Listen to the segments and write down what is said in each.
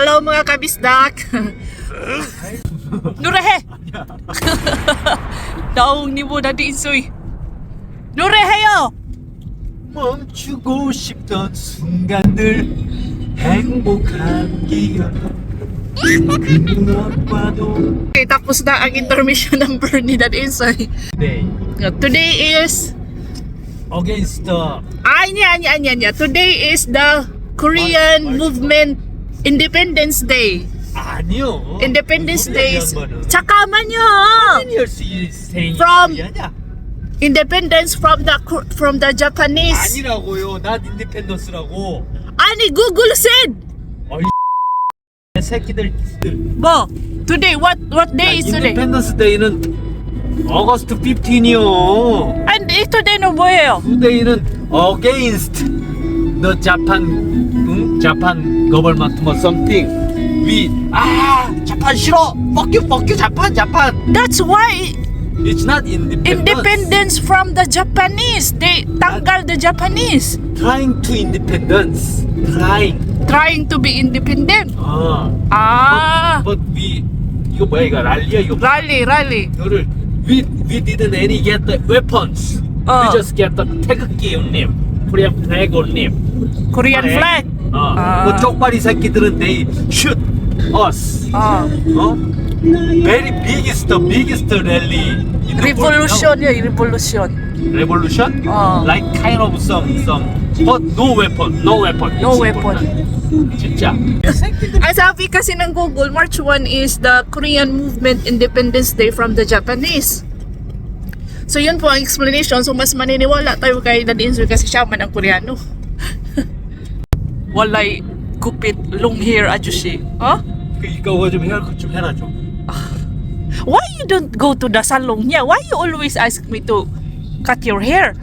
Hello mga kabisdak! Nurehe! Daong ni mo na di insoy. Nurehe요! 멈추고 싶던 순간들 행복한 기억 그 무엇과도 Okay, tapos na ang intermission number ni Dad Insoy. Today Today is... against the niya, niya, niya, niya. Today is the Korean Movement Independence Day. 아니요 Independence Day. 얘기한 잠깐만요! years saying From- 아니야 Independence from the Kor- from the Japanese. 아니라고요 난 인디펜던스라고 Ani Google said. 새끼들 Bo, today what what day is today? 인디펜던스 데이는 어거스트 15이요 And eh, today no 뭐예요? today,는 against the Japan 응? Japan government or something we 아 자판 싫어 fuck you fuck you 자판 자판 That's why it's not independence independence from the Japanese. They tanggal the Japanese trying to independence trying trying to be independent. 아 Ah, but we 이거 뭐야 이거 랄리야 이거 rally, rally. 이거를 we we didn't any get the weapons 어. we just get the 태극기 올림 Korean flag 올림 Korean flag. 어, 아. 뭐 쪽발이 새끼들은 they shoot us Ah, 어? very biggest biggest rally in the revolution, yeah, revolution. world. revolution 어. like kind of some some but no weapon no weapon No It's weapon. important. 진짜 Ang sabi kasi ng Google, March 1 is the Korean Movement Independence Day from the Japanese. So yun po ang explanation. So mas maniniwala tayo kay Dad Inzoy kasi siya man ang Koreano. Walay kupit long hair ajushi. Huh? 그 이거 좀 헤어컷 좀 해라 좀 Why you don't go to the salon niya? Why you always ask me to cut your hair?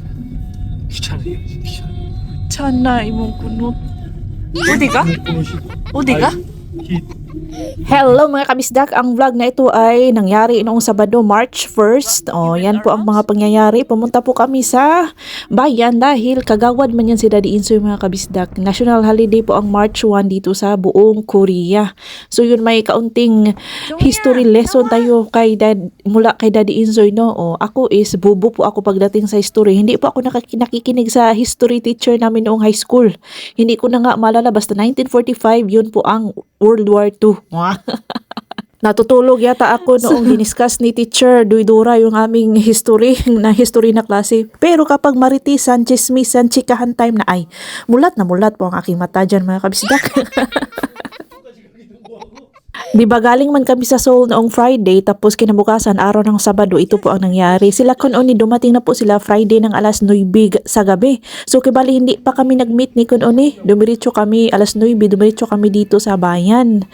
귀찮아요 귀찮아 Sana imong kunot. Udi ka? Udi ka? Hello mga kabisdak, ang vlog na ito ay nangyari noong Sabado, March 1st. O, yan po ang mga pangyayari. Pumunta po kami sa bayan dahil kagawad man yan si Daddy Insoy mga kabisdak. National holiday po ang March 1 dito sa buong Korea. So yun may kaunting history lesson tayo kay dad, mula kay Daddy Insoy no. O, ako is bubo po ako pagdating sa history. Hindi po ako nakikinig sa history teacher namin noong high school. Hindi ko na nga maalala basta 1945 yun po ang World War II. Natutulog yata ako noong diniscuss ni teacher Duydura yung aming history na history na klase. Pero kapag maritisan, chismisan, chikahan time na ay, mulat na mulat po ang aking mata dyan mga kabisdak. Di ba galing man kami sa Seoul noong Friday tapos kinabukasan araw ng Sabado ito po ang nangyari. Sila Kunoni dumating na po sila Friday ng alas 9 sa gabi. So kibali hindi pa kami nag-meet ni Kunoni. Dumiretso kami alas 9 dumiretso kami dito sa bayan.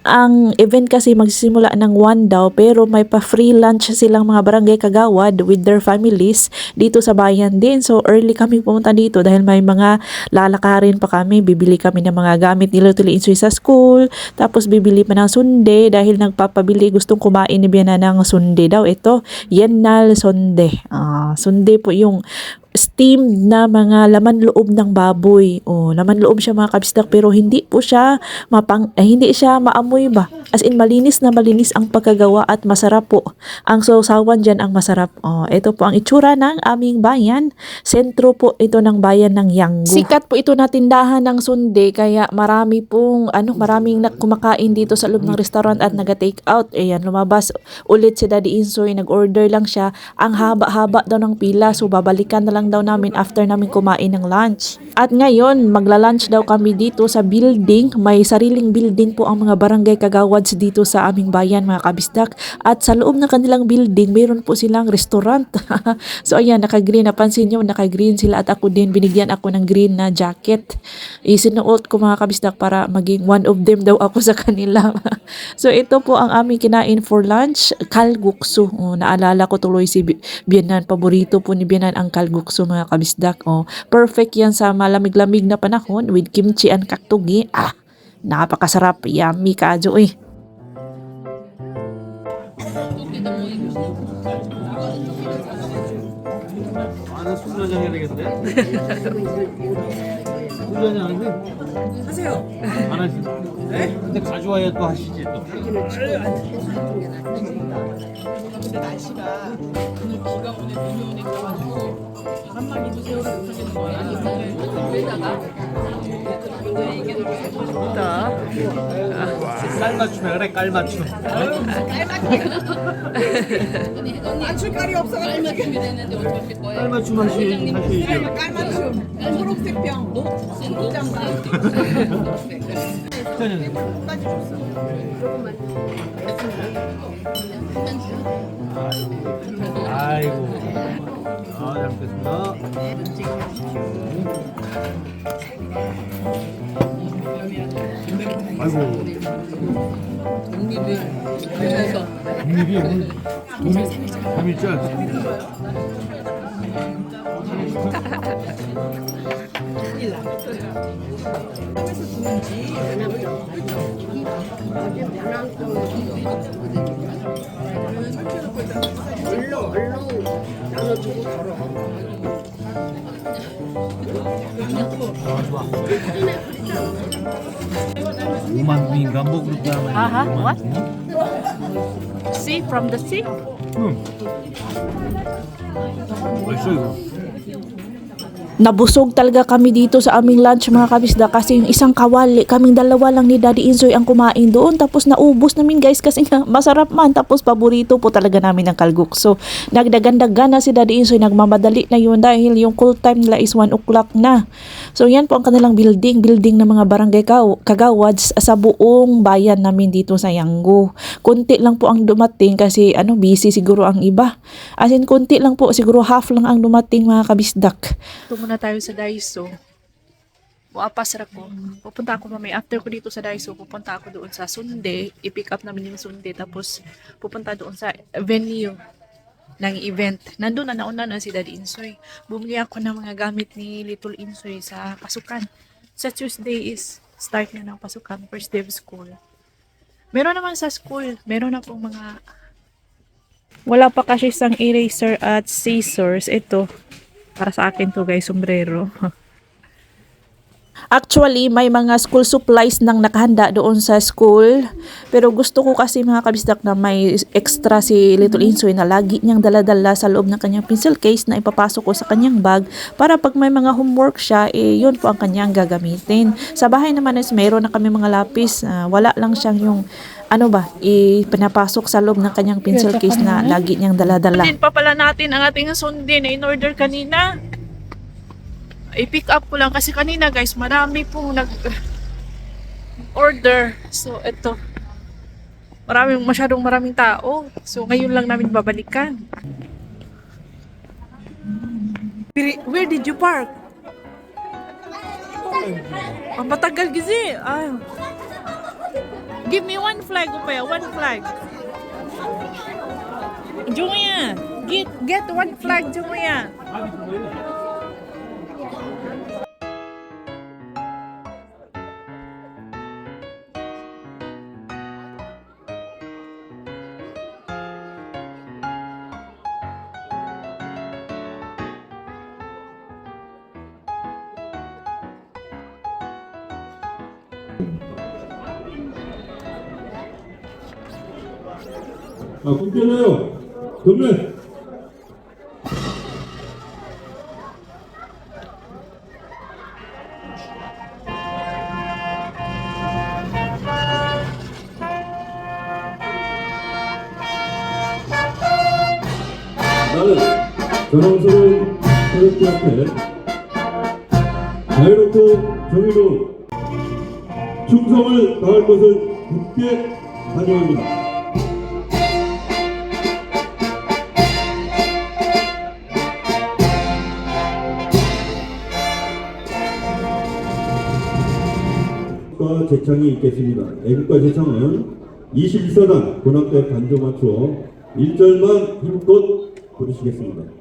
Ang event kasi magsisimula ng 1 daw pero may pa-free lunch silang mga barangay kagawad with their families dito sa bayan din. So early kami pumunta dito dahil may mga lalakarin pa kami. Bibili kami ng mga gamit nila tuli insoy sa school. Tapos bibili pa ng sunde dahil nagpapabili gustong kumain ni Biana ng sunde daw. Ito, yenal sunde. Ah, sunde po yung steamed na mga laman loob ng baboy. O, laman loob siya mga kabisdak pero hindi po siya mapang eh, hindi siya maamoy ba. As in malinis na malinis ang pagkagawa at masarap po. Ang sausawan diyan ang masarap. O, ito po ang itsura ng aming bayan. Sentro po ito ng bayan ng Yanggu. Sikat po ito na tindahan ng sunde kaya marami pong ano maraming kumakain dito sa loob ng restaurant at naga-take out. Ayan, lumabas ulit si Daddy Insoy, nag-order lang siya. Ang haba-haba daw ng pila so babalikan na lang daw namin after namin kumain ng lunch. At ngayon, magla-lunch daw kami dito sa building. May sariling building po ang mga barangay kagawads dito sa aming bayan mga kabisdak. At sa loob ng kanilang building, mayroon po silang restaurant. so ayan, naka-green. Napansin nyo, naka-green sila at ako din. Binigyan ako ng green na jacket. Isinuot ko mga kabisdak para maging one of them daw ako sa kanila. so ito po ang aming kinain for lunch. Kalguksu. Oh, naalala ko tuloy si Bi- Bianan. Paborito po ni Bianan ang kalguksu mga kabisdak. Oh, perfect yan sa malamig-lamig na panahon with kimchi and kaktugi. Ah, napakasarap. Yummy kajo eh. 안 해? 하세요. 안 하시죠? 네? 근데 가져와야 또 하시지 또. 근데 날씨가 오늘 비가 오네 눈이 오네 그래가지고 바람만 입으세요 못하겠는 거야. 왜다가 이게 Ito. 깔맞춤 그래 깔맞춤. 안출가리 없어가지고 깔맞춤 하시, 네, 깔맞춤. 초록색 병. 녹색 녹장가 시장님. 한가지 아이고. 아이고. 아, 잘 먹겠습니다. 네, 네. 음. 아이고. 독립이 그래서 이 오늘 독립 3일째. 큰일 나. 얼른 얼른 나눠주고 걸어. 게 하면 아하, 오만둥? Sea from the sea? 응. 맛있어 이거. Nabusog talaga kami dito sa aming lunch mga kabisda kasi yung isang kawali, kaming dalawa lang ni Daddy Insoy ang kumain doon tapos naubos namin guys kasi nga masarap man tapos paborito po talaga namin ang kalgukso. Nagdagan-dagan na si Daddy Insoy, nagmamadali na yun dahil yung call time nila is 1 o'clock na. So yan po ang kanilang building, building ng mga barangay kagawads sa buong bayan namin dito sa Yanggo. Kunti lang po ang dumating kasi ano busy siguro ang iba. As in kunti lang po, siguro half lang ang dumating mga kabisdak. Muna tayo sa Daiso. Buapas ra ko. Pupunta ako mamaya. After ko dito sa Daiso, pupunta ako doon sa Sunday. I-pick up namin yung Sunday. Tapos pupunta doon sa venue ng event. Nandun na nauna na si Daddy Insoy. Bumili ako ng mga gamit ni Little Insoy sa pasukan. Sa Tuesday is start na ng pasukan. First day of school. Meron naman sa school. Meron na pong mga wala pa kasi isang eraser at scissors. Ito, para sa akin to guys, sombrero. Actually, may mga school supplies nang nakahanda doon sa school. Pero gusto ko kasi mga kabisdak na may extra si Little Insoy na lagi niyang daladala sa loob ng kanyang pencil case na ipapasok ko sa kanyang bag para pag may mga homework siya, eh yun po ang kanyang gagamitin. Sa bahay naman is mayroon na kami mga lapis. ah, wala lang siyang yung ano ba, ipinapasok sa loob ng kanyang pencil case na lagi niyang daladala. Din pa pala natin ang ating sundi na in-order kanina. I-pick up ko lang kasi kanina guys, marami pong nag order. So, ito. Maraming, masyadong maraming tao. So, ngayon lang namin babalikan. Where, did you park? Ang matagal gizi. Ay. Give me one flag, Upaya. One flag. Julia, get get one flag, Julia. 아, 끊겨나요? 경례! 나는 태극기 앞에 자유롭고 정의로운 충성을 다할 것을 굳게 다짐합니다. 애국가 제창이 있겠습니다. 애국가 제창은 21사단 고난대 반조 맞추어 1절만 힘껏 부르시겠습니다.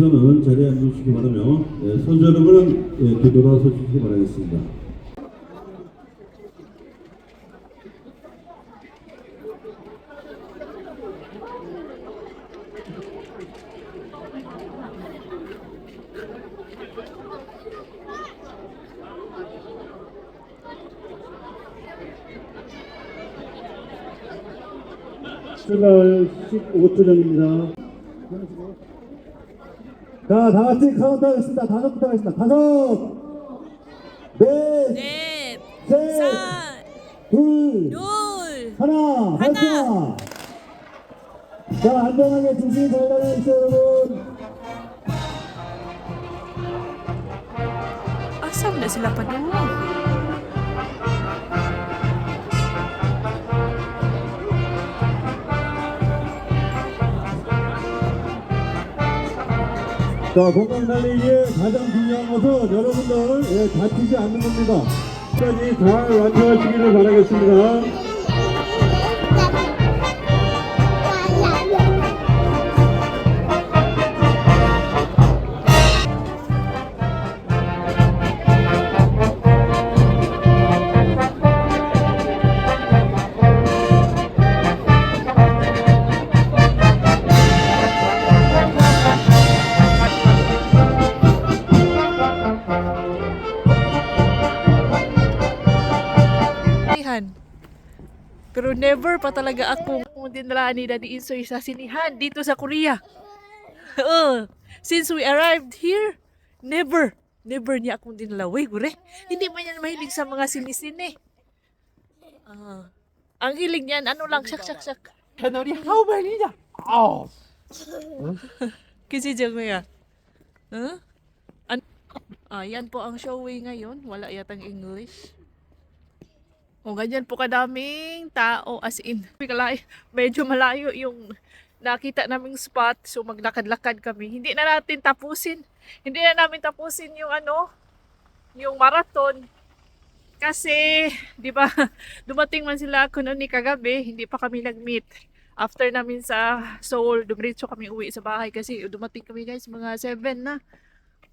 대표께서는 자리에 앉으시기 바라며 예, 선수 여러분은 예, 뒤돌아서 주시기 바라겠습니다. 출발 15초 전입니다. 자, 다 같이 카운트 하겠습니다. 다섯부터 하겠습니다. 다섯, 넷, 넷, 셋, 산, 둘, 둘, 하나, 하나. 자, 안전하게 중심 잘 다녀주세요, 여러분. Asam na sila pa 자, 건강 달리기에 가장 중요한 것은 여러분들 예, 다치지 않는 겁니다. 끝까지 잘 완주하시기를 바라겠습니다. never pa talaga ako kung dinala ni Daddy Insoy sa sinihan dito sa Korea. uh, since we arrived here, never, never niya akong dinalaway, gure. Hindi man yan mahilig sa mga sinisine. Uh, ang hilig niyan, ano lang, syak, syak, syak. Ano niya? How ba niya? Oh! Kasi diyan mo. Huh? An- ah, yan po ang showway ngayon. Wala yatang English. O, ganyan po kadaming tao as in. Medyo malayo yung nakita naming spot. So, maglakad-lakad kami. Hindi na natin tapusin. Hindi na namin tapusin yung ano, yung marathon. Kasi, di ba, dumating man sila kuno ni kagabi, hindi pa kami nag-meet. After namin sa Seoul, dumiretso kami uwi sa bahay kasi dumating kami guys, mga 7 na.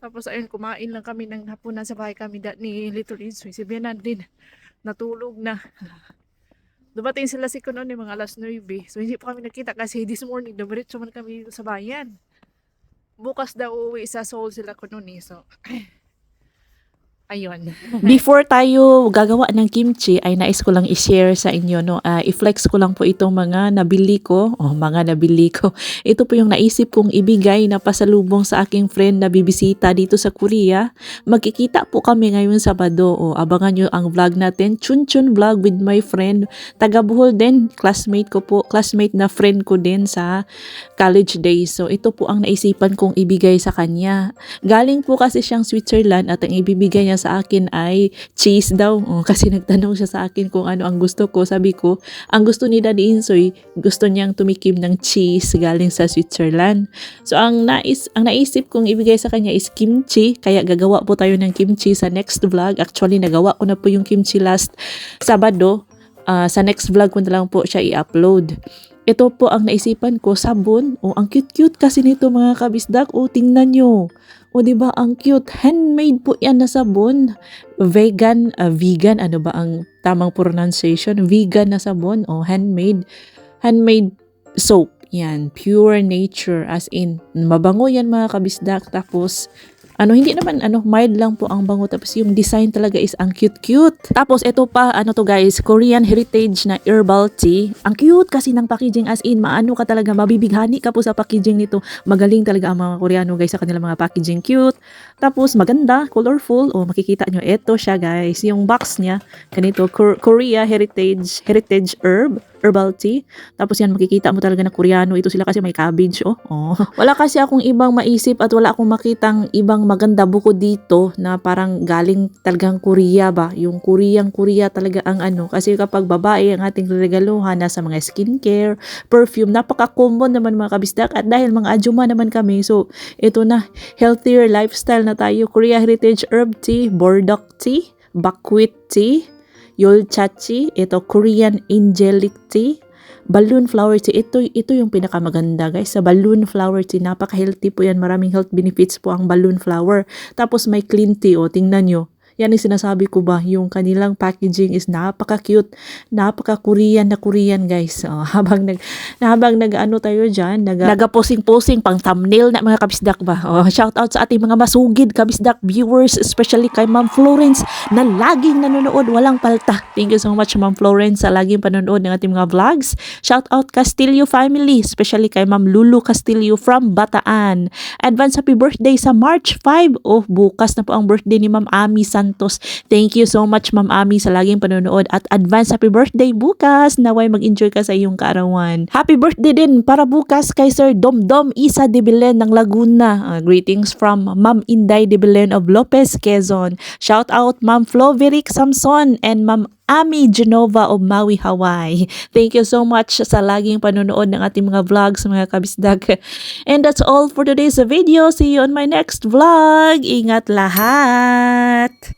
Tapos ayun, kumain lang kami ng hapunan sa bahay kami ni Little Insoy. Si Benan din, natulog na. Dumating sila si Kuno ni mga alas 9. So hindi pa kami nakita kasi this morning dumiretso man kami dito sa bayan. Bukas daw uwi sa Seoul sila Kuno ni. So, ayun. Before tayo gagawa ng kimchi ay nais ko lang i-share sa inyo no. Ah, i-flex ko lang po itong mga nabili ko. Oh, mga nabili ko. Ito po yung naisip kong ibigay na pasalubong sa aking friend na bibisita dito sa Korea. Magkikita po kami ngayon Sabado. Oh, abangan nyo ang vlog natin. Chun Chun vlog with my friend. Taga Bohol din. Classmate ko po. Classmate na friend ko din sa college days. So ito po ang naisipan kong ibigay sa kanya. Galing po kasi siyang Switzerland at ang ibibigay niya sa akin ay cheese daw. Oh, kasi nagtanong siya sa akin kung ano ang gusto ko. Sabi ko, ang gusto ni Daddy Insoy, gusto niyang tumikim ng cheese galing sa Switzerland. So ang nais ang naisip kong ibigay sa kanya is kimchi. Kaya gagawa po tayo ng kimchi sa next vlog. Actually, nagawa ko na po yung kimchi last Sabado. Ah, sa next vlog ko na lang po siya i-upload. Ito po ang naisipan ko, sabon. O, ang cute-cute kasi nito mga kabisdak. O, tingnan nyo. O, di ba ang cute. Handmade po yan na sabon. Vegan, ah, vegan, ano ba ang tamang pronunciation? Vegan na sabon. O, handmade. Handmade soap. Yan, pure nature as in. Mabango yan mga kabisdak. Tapos, ano, hindi naman, ano, mild lang po ang bango. Tapos yung design talaga is ang cute-cute. Tapos ito pa, ano to guys, Korean heritage na herbal tea. Ang cute kasi ng packaging as in, maano ka talaga, mabibighani ka po sa packaging nito. Magaling talaga ang mga Koreano guys sa kanilang mga packaging cute. Tapos maganda, colorful. O makikita nyo, ito siya guys. Yung box niya, ganito, Kor- Korea heritage, heritage herb herbal tea. Tapos yan, makikita mo talaga na Koreano. Ito sila kasi may cabbage, oh. oh. Wala kasi akong ibang maisip at wala akong makitang ibang maganda buko dito na parang galing talagang Korea ba? Yung Koreang Korea talaga ang ano. Kasi kapag babae ang ating regaluhan, nasa mga skincare, perfume, napaka-common naman mga kabisdak. At dahil mga ajuma naman kami, so ito na, healthier lifestyle na tayo. Korea Heritage Herb Tea, Burdock Tea, Buckwheat Tea, Yolchachi, ito Korean Angelic Tea, balloon flower tea. Ito, ito yung pinakamaganda guys. Sa balloon flower tea, napaka-healthy po yan. Maraming health benefits po ang balloon flower. Tapos may clean tea, o tingnan nyo. Yan yung sinasabi ko ba, yung kanilang packaging is napaka-cute, napaka-Korean na Korean guys. Oh, habang nag habang nag-ano tayo diyan, nag nagaposing-posing pang thumbnail na mga kabisdak ba. Oh, shout out sa ating mga masugid kabisdak viewers, especially kay Ma'am Florence na laging nanonood walang palta. Thank you so much Ma'am Florence sa laging panonood ng ating mga vlogs. Shout out Castillo family, especially kay Ma'am Lulu Castillo from Bataan. Advance happy birthday sa March 5. Oh, bukas na po ang birthday ni Ma'am Ami Santos. Thank you so much Ma'am Ami sa laging panonood at advance happy birthday bukas. Naway mag-enjoy ka sa iyong kaarawan. Happy birthday din para bukas kay Sir Domdom Isa de Belen ng Laguna. Uh, greetings from Ma'am Inday de Belen of Lopez, Quezon. Shout out Ma'am Floveric Samson and Ma'am Ami Genova of Maui, Hawaii. Thank you so much sa laging panonood ng ating mga vlogs, mga kabisdag. And that's all for today's video. See you on my next vlog. Ingat lahat!